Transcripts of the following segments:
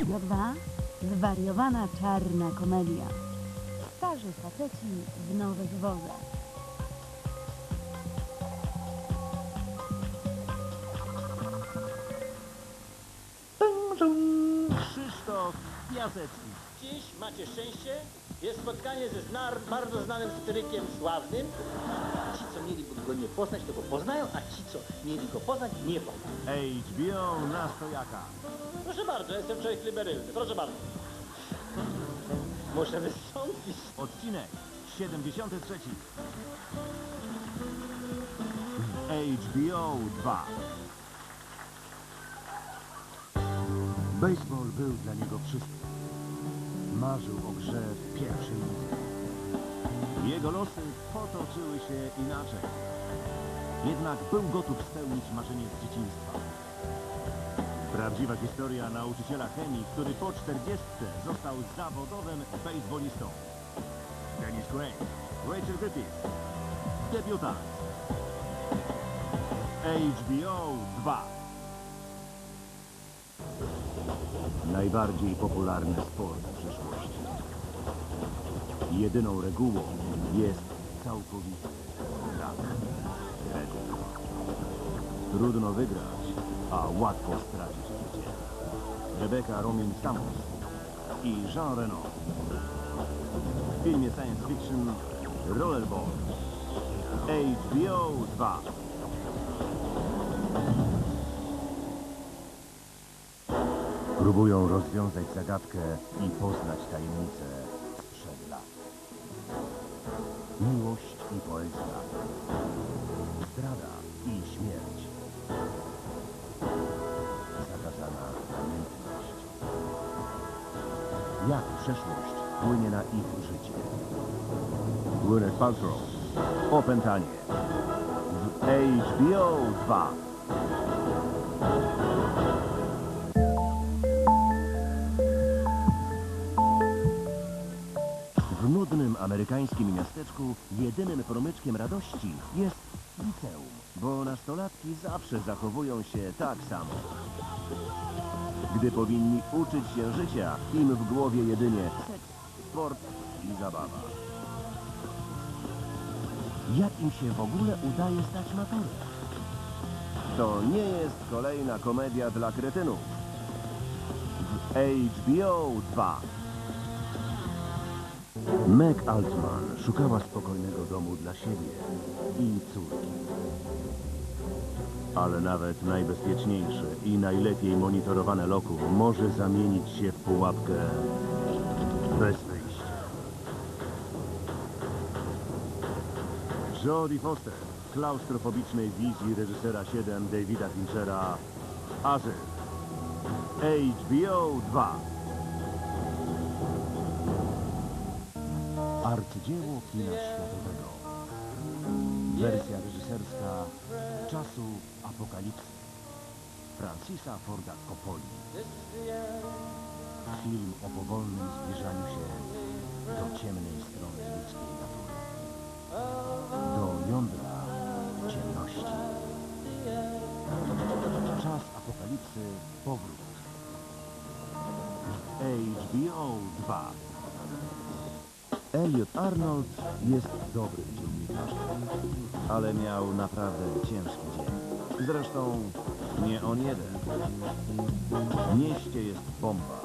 Radio 2. Zwariowana czarna komedia. Starzy faceci w nowych wozach. Krzysztof Piasecki. Dziś macie szczęście, jest spotkanie ze znar, bardzo znanym satyrykiem sławnym. Ci, co mieliby go nie poznać, to go poznają, a ci, co mieli go poznać, nie poznają. HBO na stojaka. Proszę bardzo, jestem człowiek liberalny, proszę bardzo. Muszę wystąpić. Odcinek 73. HBO 2. Baseball był dla niego wszystkim. Marzył o grze w pierwszej lidze. Jego losy potoczyły się inaczej. Jednak był gotów spełnić marzenie z dzieciństwa. Prawdziwa historia nauczyciela chemii, który po 40 został zawodowym bejsbolistą. Dennis Quaid, Rachel Griffith, debiutant. HBO 2 Najbardziej popularny sport przyszłości. Jedyną regułą jest całkowity brak reguł. Trudno wygrać, a łatwo stracić życie. Rebecca Romin Stamos i Jean Reno. W filmie science fiction Rollerball. HBO 2. Próbują rozwiązać zagadkę i poznać tajemnicę sprzed lat. Miłość i poezja. Zdrada przeszłość wpłynie na ich życie? Gwyneth Paltrow. Opętanie. W HBO 2. W nudnym amerykańskim miasteczku jedynym promyczkiem radości jest liceum, bo nastolatki zawsze zachowują się tak samo. Gdy powinni uczyć się życia, im w głowie jedynie sport i zabawa. Jak im się w ogóle udaje stać maturę? To nie jest kolejna komedia dla kretynów. W HBO 2 Meg Altman szukała spokojnego domu dla siebie i córki. Ale nawet najbezpieczniejsze i najlepiej monitorowane lokum może zamienić się w pułapkę bez wyjścia. Jodie Foster klaustrofobicznej wizji reżysera 7 Davida Finchera Azyl. HBO 2 Arcydzieło kina światowego. Wersja reżyserska Czasu Apokalipsy. Francisa Forda Coppoli. Film o powolnym zbliżaniu się do ciemnej strony ludzkiej natury. Do jądra ciemności. Czas Apokalipsy Powrót. HBO 2 Elliot Arnold jest dobrym dziennikarzem, ale miał naprawdę ciężki dzień. Zresztą nie on jeden. W mieście jest bomba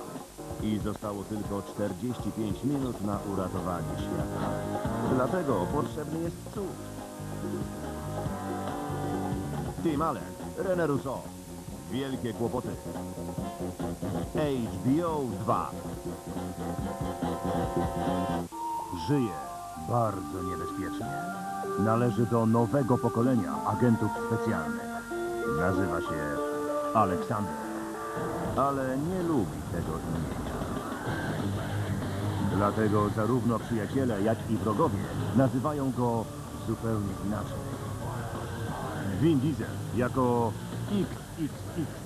i zostało tylko 45 minut na uratowanie świata. Dlatego potrzebny jest cud. Tim Allen, René Rousseau. Wielkie kłopoty. HBO 2 Żyje bardzo niebezpiecznie. Należy do nowego pokolenia agentów specjalnych. Nazywa się Aleksander, ale nie lubi tego imienia. Dlatego zarówno przyjaciele, jak i wrogowie nazywają go zupełnie inaczej. Vin Diesel jako XXX